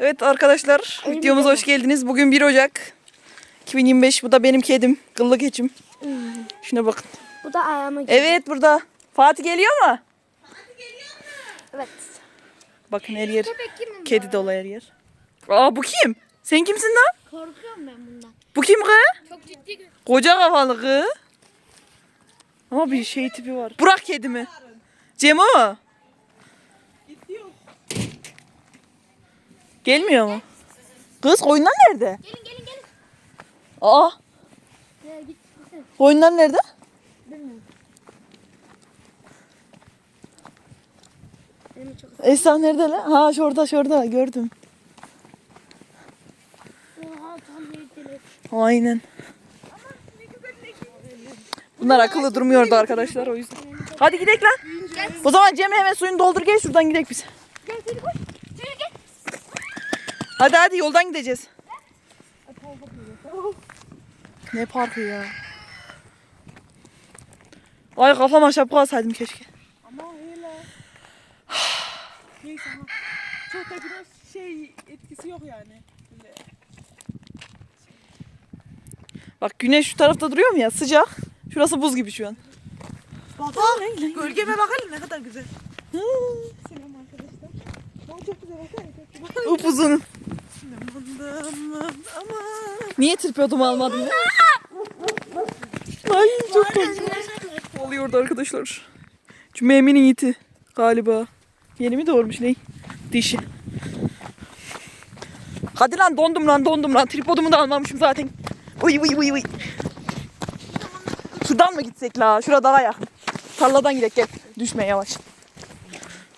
Evet arkadaşlar videomuza hoş geldiniz. Bugün 1 Ocak 2025. Bu da benim kedim. Kıllı keçim. Şuna bakın. Bu da ayağıma geliyor. Evet burada. Fatih geliyor mu? Evet. Bakın her yer. Köpek? Kedi dolu her yer. Aa bu kim? Sen kimsin lan? Korkuyorum ben bundan. Bu kim kız? Çok ciddi. Koca kafalı kız. Ama bir şey tipi var. Burak kedi mi? Cemo mu? Gelmiyor mu? Kız koyunlar nerede? Gelin gelin gelin. Aa Ya git. git. koyunlar nerede? Bilmiyorum. Esra nerede lan? Ha şurada şurada gördüm. Oha tam yediler. Aynen. Bunlar akıllı durmuyordu arkadaşlar o yüzden. Hadi gidelim lan. O zaman Cemre hemen suyunu doldur gel şuradan gidelim biz. Gel seni koş. Hadi hadi yoldan gideceğiz. Ne parkı ya? Ay kafama şapka alsaydım keşke. Ama öyle. Neyse ama çok da güneş şey etkisi yok yani. Böyle. Bak güneş şu tarafta duruyor mu ya sıcak. Şurası buz gibi şu an. Bak gölgeme bakalım ne kadar güzel. Selam arkadaşlar. Çok güzel mısın? Upuzun. Aman aman. Niye tripodum almadım ya? Ay çok korktum. Oluyordu arkadaşlar. Cümeymi'nin iti galiba. Yeni mi doğurmuş ne? Dişi. Hadi lan dondum lan dondum lan. Tripodumu da almamışım zaten. Uy uy uy uy. Şuradan mı gitsek la? Şurada daha yakın. Tarladan gidelim gel. Düşme yavaş.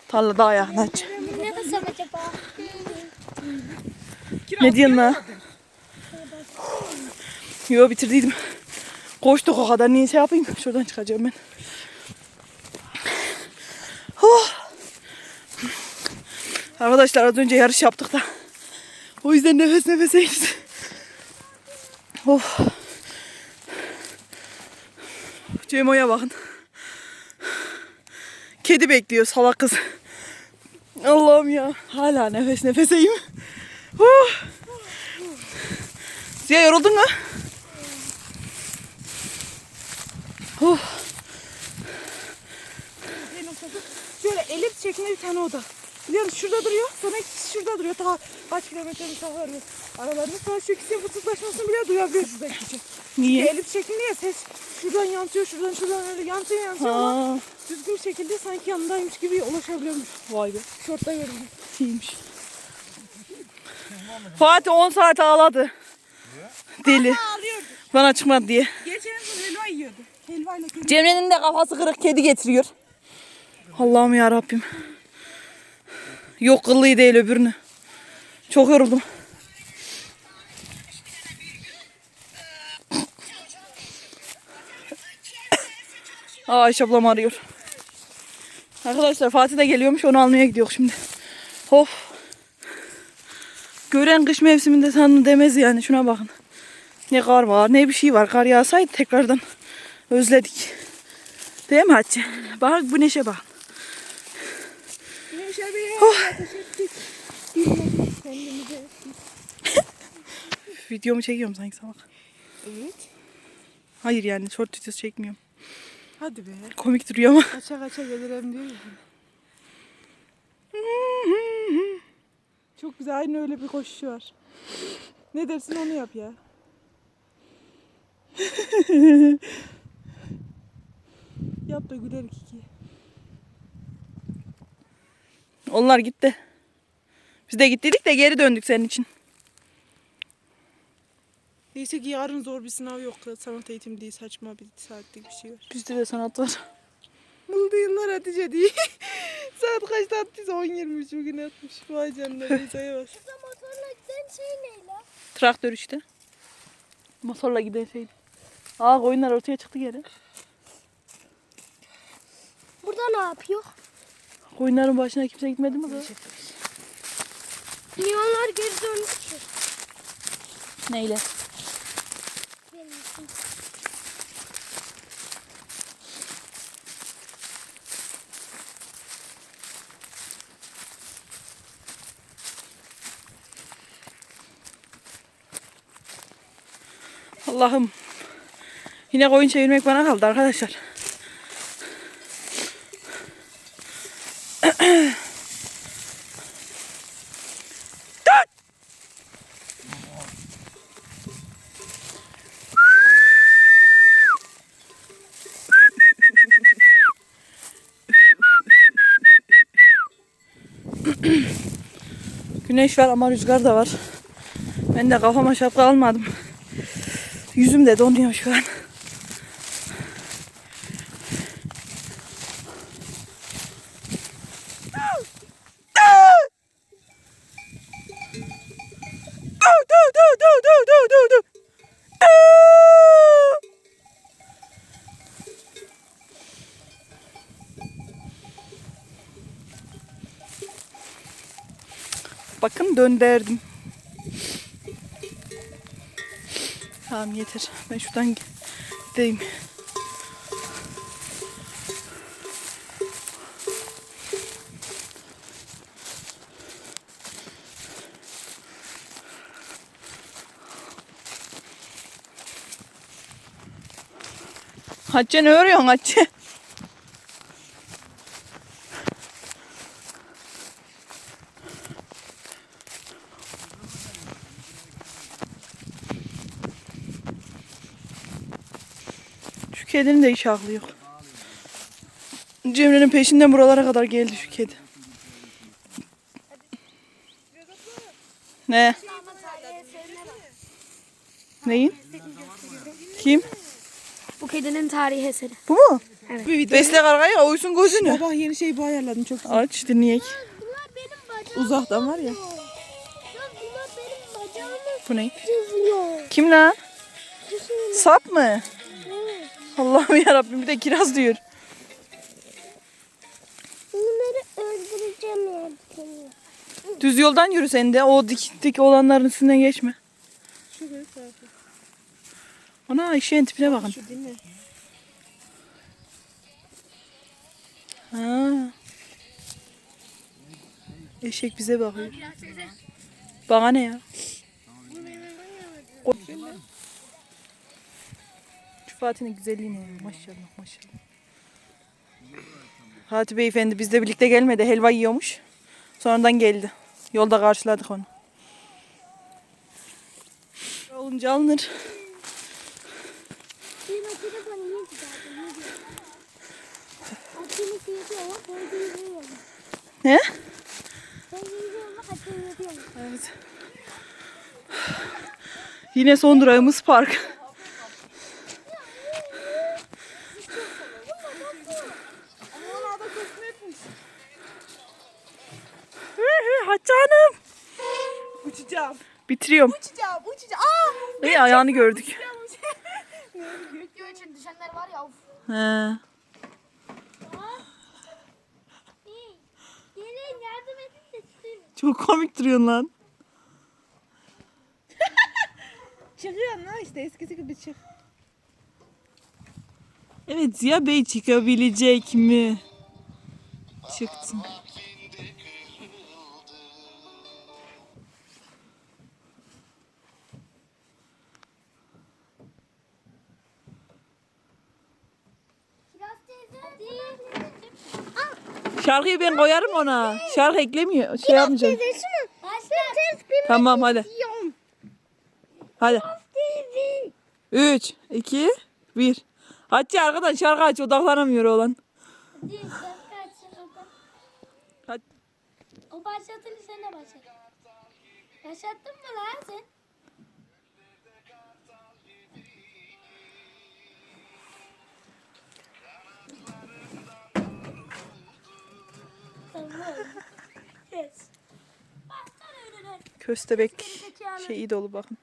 Tarla daha yakın aç. Ne desem acaba? Ne diyorsun la? Yo bitirdiydim. Koştuk o kadar niye şey yapayım? Şuradan çıkacağım ben. Oh. Arkadaşlar az önce yarış yaptık da. O yüzden nefes nefeseyiz. Of. Cemo'ya bakın. Kedi bekliyor salak kız. Allah'ım ya. Hala nefes nefeseyim. Oh. Ziya yoruldun mu? Ufası şöyle elips şeklinde bir tane oda. Biliyor musun? Şurada duruyor. Sonra ikisi şurada duruyor. Daha kaç kilometre mesafe var aralarında. Sonra şu ikisinin fısıldaşmasını bile duyabiliyor şuradaki kişi. Niye? Elips şeklinde ya ses şuradan yansıyor, şuradan şuradan öyle yansıyor yansıyor ama Ha, düzgün bir şekilde sanki yanındaymış gibi ulaşabiliyormuş. vay be. Şortta gördüm. İyiymiş. Fatih 10 saat ağladı. Deli. Bana çıkmadı diye. Geçen gün helva yiyordu. Helva ile kedi. Cemre'nin de kafası kırık kedi getiriyor. Allah'ım ya Rabbim. Yok kıllıyı değil öbürünü. Çok yoruldum. Aa Ayşe ablam arıyor. Arkadaşlar Fatih de geliyormuş onu almaya gidiyor şimdi. Of. Gören kış mevsiminde sanırım demez yani şuna bakın. Ne kar var ne bir şey var. Kar yağsaydı tekrardan özledik. Değil mi Hatice? Bak güneşe bak. Güneşe bir Oh. Videomu çekiyorum sanki salak. Evet. Hayır yani short videosu çekmiyorum. Hadi be. Komik duruyor ama. Kaça kaça gelirim diyor. Çok güzel. Aynı öyle bir koşuşu var. Ne dersin onu yap ya. yap da güler iki. Onlar gitti. Biz de gittiydik de geri döndük senin için. Neyse ki yarın zor bir sınav yok. Sanat eğitimi değil saçma bir saatlik bir şey var. Bizde de sanat var. Mıldı yıllar Hatice değil. Saat kaçta attıysa 10.23 bugün atmış. Vay canına Beyza'ya bak. Motorla giden şey ne la? Traktör işte. Motorla giden şeydi. Aa koyunlar ortaya çıktı geri. Burada ne yapıyor? Koyunların başına kimse gitmedi mi kız? Niye onlar geri döndü ki? Neyle? Allah'ım. Yine koyun çevirmek bana kaldı arkadaşlar. Güneş var ama rüzgar da var. Ben de kafama şapka almadım. Yüzüm de donuyor şu an. Dur, dur, dur, dur, dur, dur, dur, dur. Bakın döndürdüm. Tamam yeter. Ben şuradan gideyim. Hatice ne örüyorsun Hatice? Kedinin de aklı yok. Cemre'nin peşinden buralara kadar geldi şu kedi. Ne? Neyin? Kim? Bu kedinin tarihi eseri. Bu mu? Evet. Besle kargayı oysun gözünü. Sabah yeni şey bu ayarladım çok güzel. Aç dinleyek. Bunlar benim Uzaktan var ya. Bu ne? Kim lan? Sap mı? Allah'ım yarabbim bir de kiraz diyor. Bunları öldüreceğim yani. Düz yoldan yürü sen de. O dik dik olanların üstünden geçme. Ana eşeğin tipine bakın. Şu dinle. Ha. Eşek bize bakıyor. Bana ne ya? Fatih'in güzelliği ne ya? Maşallah maşallah. Fatih beyefendi bizle birlikte gelmedi. Helva yiyormuş. Sonradan geldi. Yolda karşıladık onu. Olunca alınır. Ne. Evet. Yine son durağımız park. Aman ada kostüm etmiş. Hatice Hanım. Uçacağım. Bitiriyorum. Uçacağım. Uçacağım. Aa! İyi ayağını gördük. Video için düşenler var ya. Of. He. Gelin yardım edin de tutayım. Çok komik duruyorsun lan. Çıkıyorsun lan işte eskisi gibi çık. Evet Ziya Bey çıkabilecek mi? Çıktı. Şarkıyı ben koyarım ona. Şarkı eklemiyor. Şey yapmayacağım. Tamam hadi. Hadi. Teyze. 3, 2, 1. Hatice arkadan şarkı aç odaklanamıyor olan. O başlatını sen de başlat. Başlattın mı lan sen? Yes. Köstebek şeyi dolu bakın.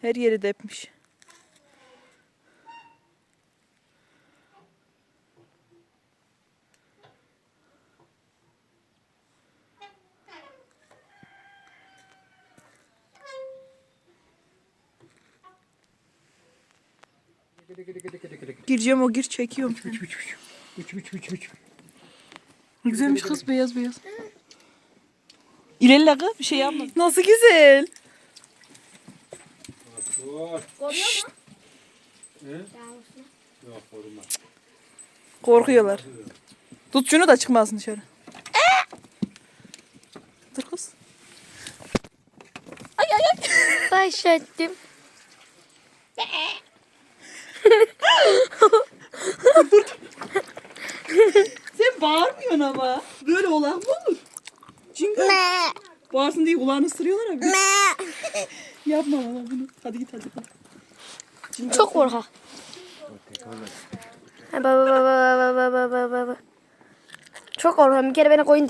Her yeri depmiş. Gireceğim o gir çekiyorum seni. Güzelmiş kız beyaz beyaz. İlerle kız bir şey yapma. Nasıl güzel. Koruyor mu? Yok koruma. Korkuyorlar. Tut şunu da çıkmasın dışarı. Dur kız. Ay ay ay. Başlattım. Sen bağırmıyorsun ama. Böyle olan mı olur? Çünkü bağırsın diye kulağını ısırıyorlar abi. Yapma bana bunu. Hadi git hadi. hadi. Çok korkak. Ha, Baba baba baba baba baba baba. Çok korkuyorum. Bir kere beni koyun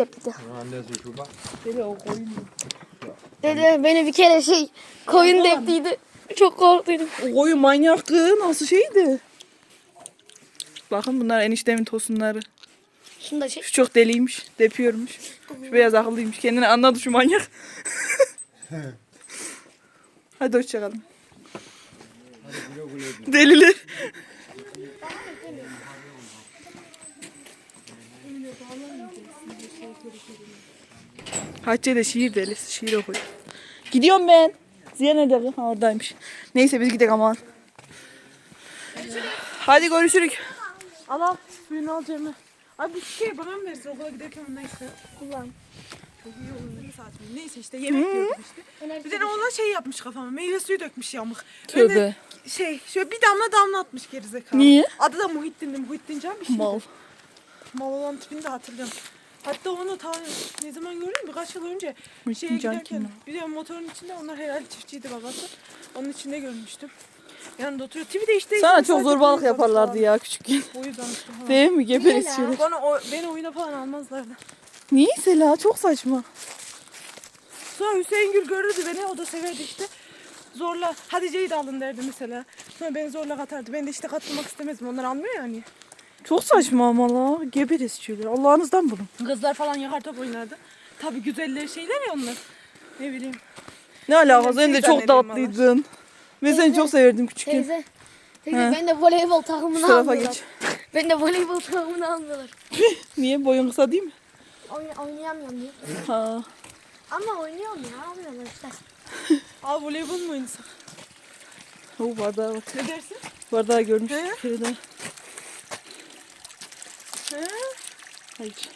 bak. Deli o koyun. Dedi beni bir kere şey koyun depliydi. Çok korktuydum. O koyun manyak kız. Nasıl şeydi? Bakın bunlar eniştemin tosunları. Şunu da çek. Şu çok deliymiş. Depiyormuş. Şu beyaz akıllıymış. Kendini anladı şu manyak. Hadi hoşçakalın. Deliler. Hatice de şiir delisi. Şiir okuyor. Gidiyorum ben. Ziya nerede? Ha oradaymış. Neyse biz gidelim aman. Hadi görüşürük. Al al. Suyunu al Cemre. Abi bir şey bana mı verirsin okula giderken ondan işte. Kullan. Çok iyi olur. Saçma. Neyse işte yemek yiyorduk işte. Bir tane oğlan şey yapmış kafama. Meyve suyu dökmüş yamuk. Ben de Tövbe. Şey şöyle bir damla damlatmış gerizekalı. Niye? Adı da Muhittin'di. Muhittin Can bir şey. Mal. Mal olan tipini de hatırlıyorum. Hatta onu ta ne zaman gördüm birkaç yıl önce Muhittin şeye Can giderken kim bir de motorun içinde onlar herhalde çiftçiydi babası. Onun içinde görmüştüm. Yanında oturuyor. Tipi de işte Sana çok zorbalık yaparlardı ya küçükken. Boyu falan. Değil mi? Geber Niye la? istiyorlar. Bana o, beni oyuna falan almazlardı. Niyeyse la çok saçma. Sonra Hüseyin Gül görürdü beni o da severdi işte. Zorla Hatice'yi de alın derdi mesela. Sonra beni zorla katardı. Ben de işte katılmak istemezdim. Onlar almıyor ya hani. Çok saçma ama la. Geber istiyorlar. Allah'ınızdan bulun. Kızlar falan yakar top oynardı. Tabii güzeller şeyler ya onlar. Ne bileyim. Ne alakası? Sen de çok tatlıydın. Ben seni çok severdim küçükken. Teyze. Teyze He. ben de voleybol takımını Şu tarafa almıyorlar. geç. Ben de voleybol takımını almıyorlar. Niye? Boyun kısa değil mi? Oyn oynayamıyorum diye. Ha. Ama oynuyorum ya almıyorlar işte. Al voleybol mu oynasak? O bardağa bak. Ne dersin? Bardağı görmüş. He? Bir kere daha. He? Hayır.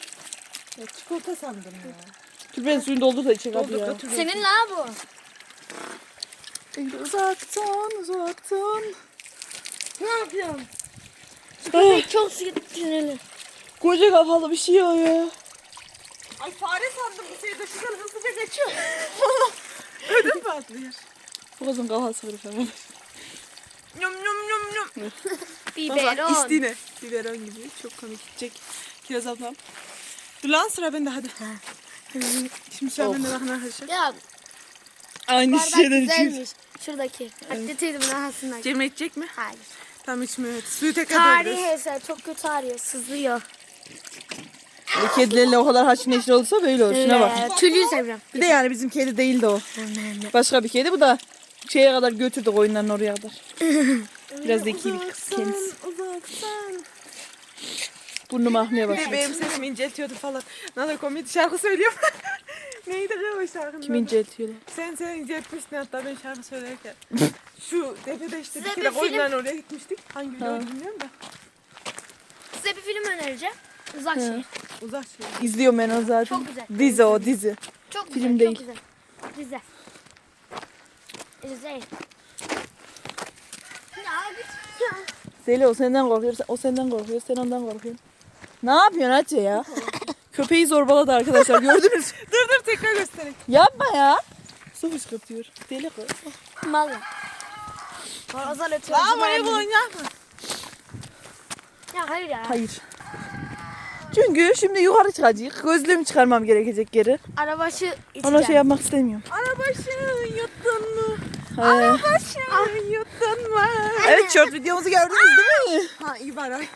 Ya çikolata sandım ya. Dur ben suyunu doldur da içecek abi ya. Senin la bu. Uzaktan uzaktan. Ne yapıyorsun? Ah, Köpek çok sinirli. koca kafalı bir şey o ya. Ay fare sandım bu şeyde şuradan hızlıca geçiyor. Ödüm patlıyor. Bu kızın kafası ama. Nyum nyum nyum nyum. Bak Biberon. istine. Biberon gibi. Çok komik. Çek. Kiraz ablam. Dur lan sıra bende hadi. Şimdi sıra Of. bende bakın arkadaşlar. Ya Aynı bardak şeyden içiyoruz. güzelmiş. Şuradaki. Hadi teyzemin arasından. Cemre içecek mi? Hayır. Tamam içmiyor. Suyu tekrar Tarihi dolduruyoruz. eser çok kötü arıyor. Sızlıyor. Böyle kedilerle o kadar haşır neşir olursa böyle olur. Şuna bak. Ee, seviyorum. Bir de yani bizim kedi değildi o. Başka bir kedi bu da şeye kadar götürdük oyunların oraya kadar. Biraz zeki bir kız kendisi. Uzaktan. Burnum ahmaya başladı. Benim sesimi inceltiyordu falan. Nada komedi şarkı söylüyorum. Neydi lan o şarkının Kim adı? inceltiyorlar? Sen sen inceltmiştin hatta ben şarkı söylerken. Şu tepede işte bir Size kere bir film- oyundan oraya gitmiştik. Hangi video bilmiyorum da. Size bir film önereceğim. Uzak şey. Uzak şey. İzliyorum ben o zaten. Çok güzel. Dizi o dizi. Çok Film güzel. değil. Çok güzel. Güzel. Güzel. Ya git. Ya. Zeli o senden korkuyor, sen- o senden korkuyor, sen ondan korkuyorsun. Ne yapıyorsun Hatice ya? Köpeği zorbaladı arkadaşlar gördünüz. Dur dur tekrar göstereyim. Yapma ya. Su fışkırtıyor. Deli kız. Mal ya. Azal ötüyor. Aa voleybol oynayak mı? Ya hayır ya. Hayır. Çünkü şimdi yukarı çıkacak. Gözlüğümü çıkarmam gerekecek geri. Arabaşı içeceğim. Ona şey yapmak istemiyorum. Arabaşı yuttun mu? He. Arabaşı yuttun mu? Evet short videomuzu gördünüz değil mi? Ha iyi bari.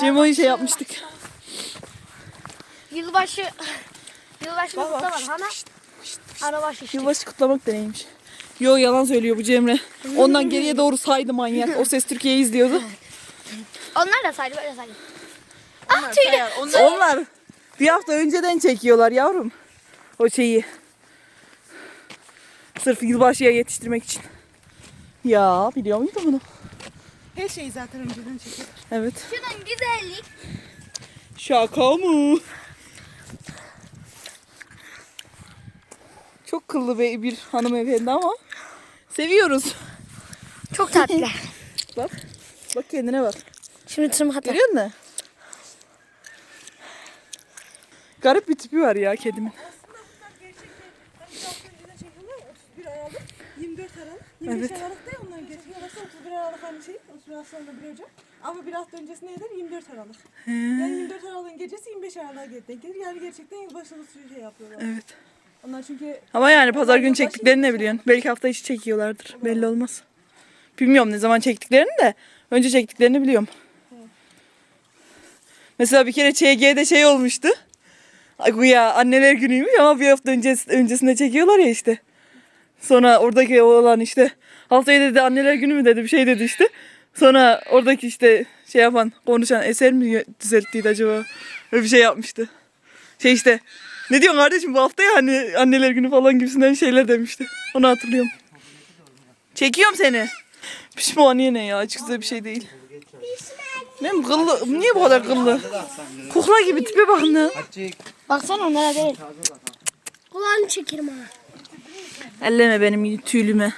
Cemo'yu şey yapmıştık. Yılbaşı. Yılbaşı Baba, kutla var şşt, ama. Arabaşı işte. Yılbaşı kutlamak da neymiş? Yo yalan söylüyor bu Cemre. Ondan geriye doğru saydı manyak. O ses Türkiye'yi izliyordu. Onlar da saydı böyle saydı. Onlar sayar. Onlar Onlar bir hafta önceden çekiyorlar yavrum. O şeyi. Sırf yılbaşıya yetiştirmek için. Ya biliyor muydun bunu? Her şeyi zaten önceden çekiyorlar. Evet. Şunun güzellik. Şaka mı? Çok kıllı be- bir hanımefendi ama seviyoruz. Çok tatlı. Bak. Bak kendine bak. Şimdi tırmık atar. Görüyor musun? Garip bir tipi var ya kedimin. Aslında bunlar gerçekten hani bir hafta önceden çekiyorlar ya 31 Aralık, 24 Aralık, 25 Evet. Aralık'ta ya onların getiriyorlarsa 31 Aralık hani şey, 31 Aralık sonra 1 Ocak. Ama bir hafta öncesi neydi? 24 Aralık. Yani 24 Aralık'ın gecesi 25 Aralık'a denk gelir. Yani gerçekten yılbaşı usulü şey yapıyorlar. Evet. Onlar çünkü Ama yani pazar günü çektiklerini ne biliyorsun? Belki hafta içi çekiyorlardır. Belli olmaz. Bilmiyorum ne zaman çektiklerini de. Önce çektiklerini biliyorum. Mesela bir kere ÇG'de şey olmuştu. Bu ya anneler günüymüş ama bir hafta öncesi, öncesinde çekiyorlar ya işte. Sonra oradaki oğlan işte haftaya dedi anneler günü mü dedi bir şey dedi işte. Sonra oradaki işte şey yapan konuşan eser mi düzelttiydi acaba? Öyle bir şey yapmıştı. Şey işte ne diyorsun kardeşim bu hafta ya hani anneler günü falan gibisinden şeyler demişti. Onu hatırlıyorum. Çekiyorum seni. Pişmaniye ne ya? Açıkçası bir şey değil. Benim kıllı, niye bu kadar kıllı? Kukla gibi tipe bakın ya. Baksana onlara değil. Kulağını çekerim ha. Elleme benim tüylüme.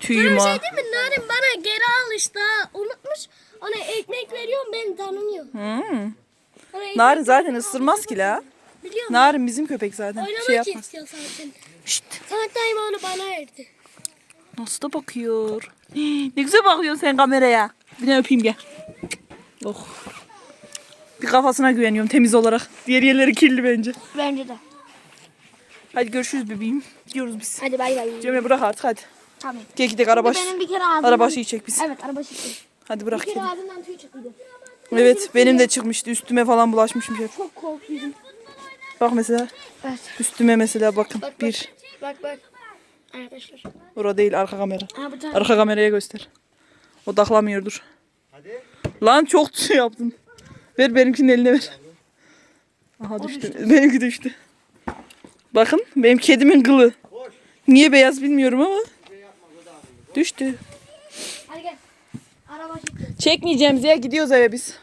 Tüyüm Bir ha. şey değil mi? Narin bana geri al işte. Unutmuş. Ona ekmek veriyorum beni tanımıyor. Hmm. Ona ekmek Narin zaten ısırmaz ki la. biliyor musun? Narin bizim köpek zaten. Oynamak Şey yapmaz. istiyor zaten. Şşt. Daima onu bana verdi. Nasıl da bakıyor. Ne güzel bakıyorsun sen kameraya. Bir de öpeyim gel. Oh. Bir kafasına güveniyorum temiz olarak. Diğer yerleri kirli bence. Bence de. Hadi görüşürüz bebeğim. Gidiyoruz biz. Hadi bay bay. Cemre bırak artık hadi. Tamam. Gel gidelim arabaş. Benim bir kere ağzımdan... Arabaşı çek biz. Evet arabaşı çek. Hadi Bir bırak kere kedi. ağzımdan tüy çıktıydı. Evet benim de çıkmıştı. Üstüme falan bulaşmışım hep. Çok korktuydum. Bak mesela. Evet. Üstüme mesela bakın. Bak bak. Bir. Bak bak. Arkadaşlar. Orada değil arka kamera. Ha bu tane. Arka kameraya göster. Odaklamıyordur. Hadi. Lan çok şey yaptın. Ver benimkinin eline ver. Aha düştü. Benimki düştü. Bakın benim kedimin kılı. Niye beyaz bilmiyorum ama. Düştü. Hadi gel. Araba çıktı. Çekmeyeceğimiz ya gidiyoruz eve biz.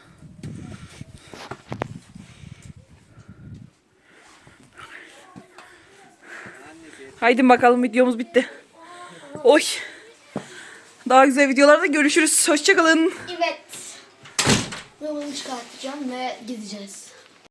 Haydi bakalım videomuz bitti. Oy. Daha güzel videolarda görüşürüz. Hoşçakalın. Evet. Ve bunu çıkartacağım ve gideceğiz.